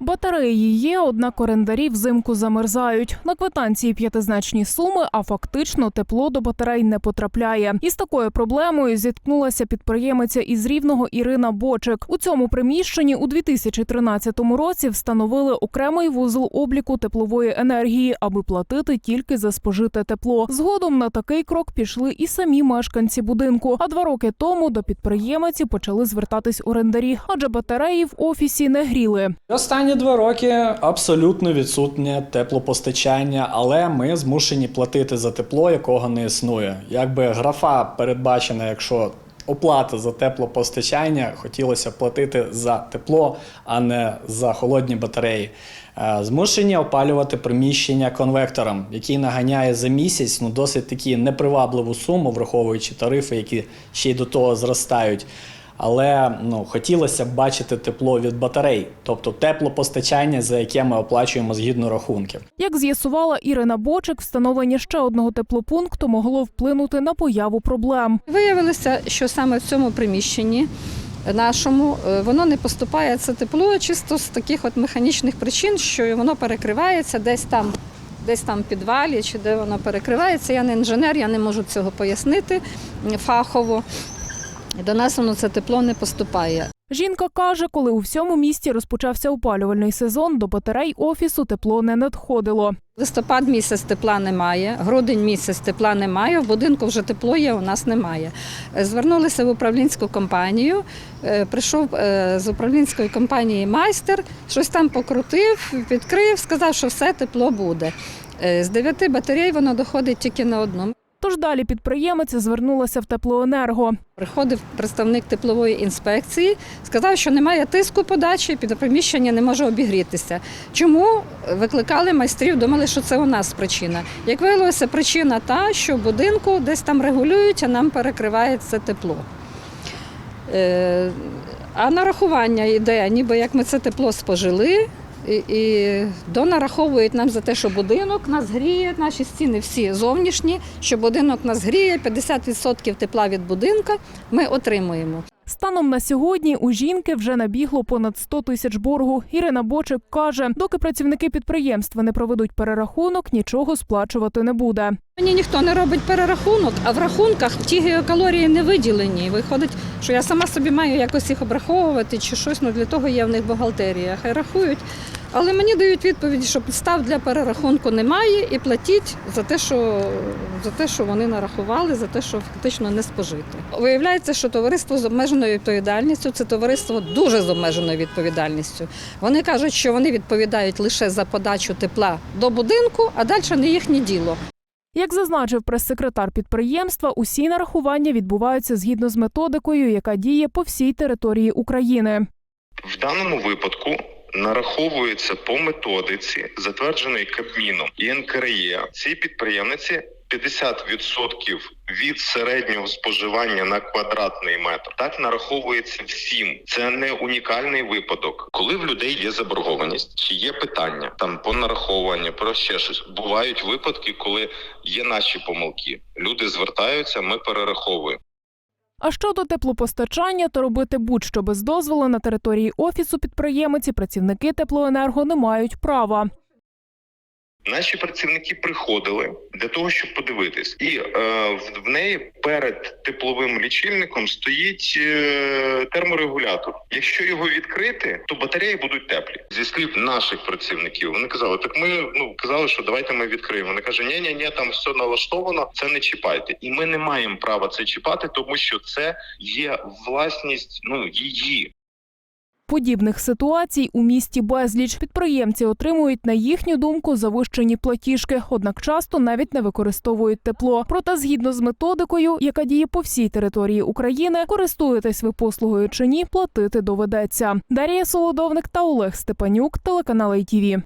Батареї є, однак орендарі взимку замерзають. На квитанції п'ятизначні суми, а фактично тепло до батарей не потрапляє. Із такою проблемою зіткнулася підприємиця із Рівного Ірина Бочик. У цьому приміщенні у 2013 році встановили окремий вузол обліку теплової енергії, аби платити тільки за спожите тепло. Згодом на такий крок пішли і самі мешканці будинку. А два роки тому до підприємиці почали звертатись орендарі, адже батареї в офісі не гріли. Останні два роки абсолютно відсутнє теплопостачання, але ми змушені платити за тепло, якого не існує. Якби графа передбачена, якщо оплата за теплопостачання, хотілося платити за тепло, а не за холодні батареї. Е, Змушені опалювати приміщення конвектором, який наганяє за місяць ну, досить такі непривабливу суму, враховуючи тарифи, які ще й до того зростають. Але ну, хотілося б бачити тепло від батарей, тобто теплопостачання, за яке ми оплачуємо згідно рахунків. Як з'ясувала Ірина Бочик, встановлення ще одного теплопункту могло вплинути на появу проблем. Виявилося, що саме в цьому приміщенні нашому е, воно не поступає це тепло чисто з таких от механічних причин, що воно перекривається десь там. Десь там в підвалі чи де воно перекривається. Я не інженер, я не можу цього пояснити фахово. До нас воно це тепло не поступає. Жінка каже, коли у всьому місті розпочався опалювальний сезон, до батарей офісу тепло не надходило. Листопад місяць тепла немає, грудень місяць тепла немає, в будинку вже тепло є, у нас немає. Е, Звернулися в управлінську компанію, е, прийшов е, з управлінської компанії майстер, щось там покрутив, відкрив, сказав, що все тепло буде. З дев'яти батарей воно доходить тільки на одну. Тож далі підприємець звернулася в теплоенерго. Приходив представник теплової інспекції, сказав, що немає тиску подачі, під приміщення не може обігрітися. Чому викликали майстрів, думали, що це у нас причина. Як виявилося, причина та, що в будинку десь там регулюють, а нам перекриває це тепло. Е, А нарахування йде, ніби як ми це тепло спожили. І, і донараховують нам за те, що будинок нас гріє, наші стіни всі зовнішні, що будинок нас гріє, 50% тепла від будинка ми отримуємо. Станом на сьогодні у жінки вже набігло понад 100 тисяч боргу. Ірина Бочик каже, доки працівники підприємства не проведуть перерахунок, нічого сплачувати не буде. Мені ніхто не робить перерахунок, а в рахунках ті геокалорії не виділені. Виходить, що я сама собі маю якось їх обраховувати чи щось, ну для того є в них бухгалтерія. Хай рахують. Але мені дають відповідь, що підстав для перерахунку немає, і платіть за те, що за те, що вони нарахували, за те, що фактично не спожито. Виявляється, що товариство з обмеженою відповідальністю це товариство дуже з обмеженою відповідальністю. Вони кажуть, що вони відповідають лише за подачу тепла до будинку, а далі не їхнє діло. Як зазначив прес-секретар підприємства, усі нарахування відбуваються згідно з методикою, яка діє по всій території України. В даному випадку нараховується по методиці, затвердженої Кабміном і НКРЄ. Цій підприємниці 50% від середнього споживання на квадратний метр. Так нараховується всім. Це не унікальний випадок. Коли в людей є заборгованість, чи є питання там по нараховуванню, про ще щось. Бувають випадки, коли є наші помилки. Люди звертаються, ми перераховуємо. А щодо теплопостачання, то робити будь-що без дозволу на території офісу підприємиці працівники теплоенерго не мають права. Наші працівники приходили для того, щоб подивитись, і е, в, в неї перед тепловим лічильником стоїть е, терморегулятор. Якщо його відкрити, то батареї будуть теплі. Зі слів наших працівників, вони казали: так ми ну казали, що давайте ми відкриємо. Вони каже, ні, ні, ні, там все налаштовано, це не чіпайте. І ми не маємо права це чіпати, тому що це є власність ну її. Подібних ситуацій у місті безліч підприємці отримують на їхню думку завищені платіжки, однак часто навіть не використовують тепло. Проте, згідно з методикою, яка діє по всій території України, користуєтесь ви послугою чи ні, платити доведеться. Дарія Солодовник та Олег Степанюк, телеканал ITV.